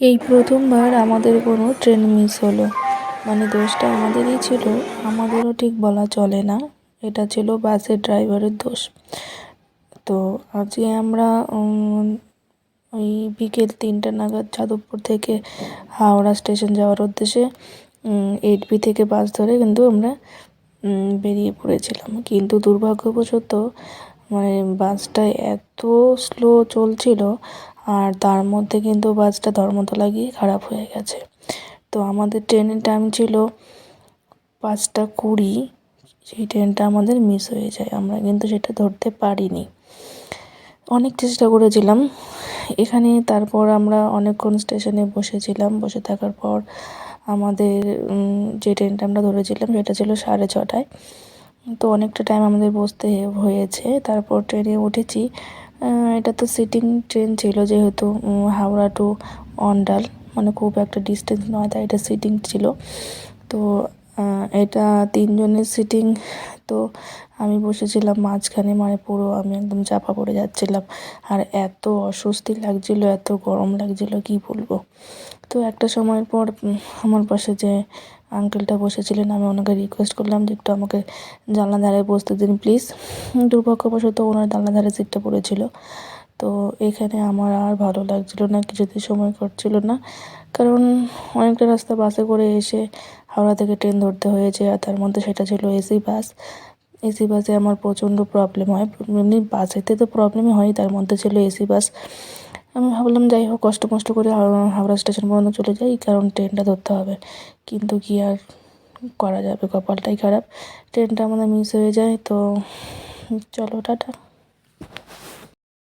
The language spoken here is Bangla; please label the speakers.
Speaker 1: এই প্রথমবার আমাদের কোনো ট্রেন মিস হলো। মানে দোষটা আমাদেরই ছিল, আমাদেরও ঠিক বলা চলে না। এটা ছিল বাসের ড্রাইভারের দোষ। তো আজকে আমরা ওই বিকেল তিনটে নাগাদ যাদবপুর থেকে হাওড়া স্টেশন যাওয়ার উদ্দেশ্যে এইট বি থেকে বাস ধরে কিন্তু আমরা বেরিয়ে পড়েছিলাম। কিন্তু দুর্ভাগ্যবশত মানে বাসটা এত স্লো চলছিল আর তার মধ্যে কিন্তু বাসটা ধর্মতলা গিয়ে খারাপ হয়ে গেছে। তো আমাদের ট্রেনের টাইম ছিল পাঁচটা কুড়ি, সেই ট্রেনটা আমাদের মিস হয়ে যায়। আমরা কিন্তু সেটা ধরতে পারিনি। অনেক চেষ্টা করেছিলাম। এখানে তারপর আমরা অনেকক্ষণ স্টেশনে বসেছিলাম। বসে থাকার পর আমাদের যে ট্রেনটা আমরা ধরেছিলাম, সেটা ছিল সাড়ে ছটায়। তো অনেকটা টাইম আমাদের বসতে হয়েছে। তারপর ট্রেনে উঠেছি। এটা তো সিটিং ট্রেন ছিল যেহেতু হাওড়া টু অন্ডাল মানে খুব একটা ডিস্টেন্স নয়, তাই এটা সিটিং ছিল। তো এটা তিনজনের সিটিং তো আমি বসেছিলাম মাঝখানে মানে পুরো আমি একদম চাপা পড়ে যাচ্ছিলাম। আর এত অস্বস্তি লাগছিল, এত গরম লাগছিল, কি বলব? তো একটা সময়ের পর আমার পাশে যে আঙ্কেলটা বসেছিলেন, আমি ওনাকে রিকোয়েস্ট করলাম যে একটু আমাকে জানলা ধারে বসতে দিন প্লিজ দুর্ভাগ্যবশত ওনার জানলা ধারে সিটটা পড়েছিল। তো এখানে আমার আর ভালো লাগছিল না কিছুতেই সময় কাটছিল না। কারণ অনেকটা রাস্তা বাসে করে এসে হাওড়া থেকে ট্রেন ধরতে হয়েছে আর তার মধ্যে সেটা ছিল এসি বাস। এসি বাসে আমার প্রচণ্ড প্রবলেম হয়। এমনি বাসেতে তো প্রবলেমই হয় তার মধ্যে ছিল এসি বাস। আমি ভাবলাম, যাই হোক, কষ্ট মষ্ট করে হাওড়া- স্টেশন পর্যন্ত চলে যাই, কারণ ট্রেনটা ধরতে হবে। কিন্তু কি আর করা যাবে, কপালটাই খারাপ। ট্রেনটা আমাদের মিস হয়ে যায়, তো চলো, টাটা।